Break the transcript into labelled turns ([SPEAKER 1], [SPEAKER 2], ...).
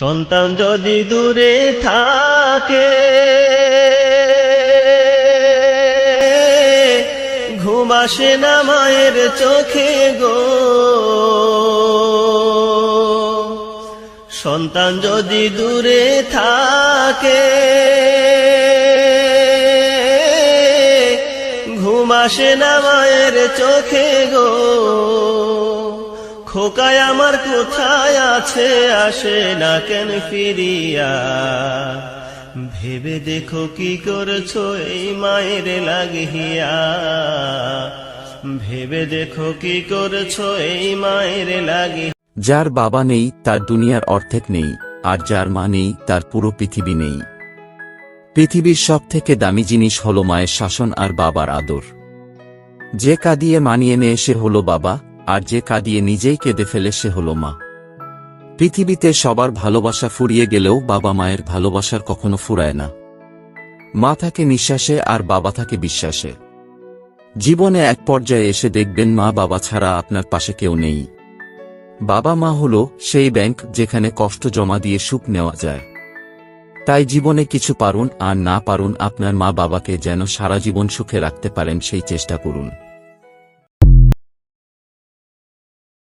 [SPEAKER 1] সন্তান যদি দূরে থাকে, ঘুম আসে না মায়ের চোখে গো। সন্তান যদি দূরে থাকে ঘুমাসে না মায়ের চোখে গো। খোকায় আমার কোথায় আছে? আসে না কেন ফিরিয়া? ভেবে দেখো কি করছ এই মায়ের লাগিয়া? ভেবে দেখো কি করছ এই মায়ের লাগি
[SPEAKER 2] যার বাবা নেই, তার দুনিয়ার অর্ধেক নেই, আর যার মা নেই, তার পুরো পৃথিবী নেই। পৃথিবীর সব থেকে দামি জিনিস হল মায়ের শাসন আর বাবার আদর। যে কাঁদিয়ে মানিয়ে নেয় সে হল বাবা। আর যে কাঁদিয়ে নিজেই কেঁদে ফেলে সে হল মা। পৃথিবীতে সবার ভালোবাসা ফুরিয়ে গেলেও বাবা মায়ের ভালোবাসার কখনো ফুরায় না। মা থাকে নিঃশ্বাসে আর বাবা থাকে বিশ্বাসে। জীবনে এক পর্যায়ে এসে দেখবেন মা বাবা ছাড়া আপনার পাশে কেউ নেই। বাবা মা হল সেই ব্যাংক যেখানে কষ্ট জমা দিয়ে সুখ নেওয়া যায়। তাই জীবনে কিছু পারুন আর না পারুন আপনার মা বাবাকে যেন সারা জীবন সুখে রাখতে পারেন সেই চেষ্টা করুন।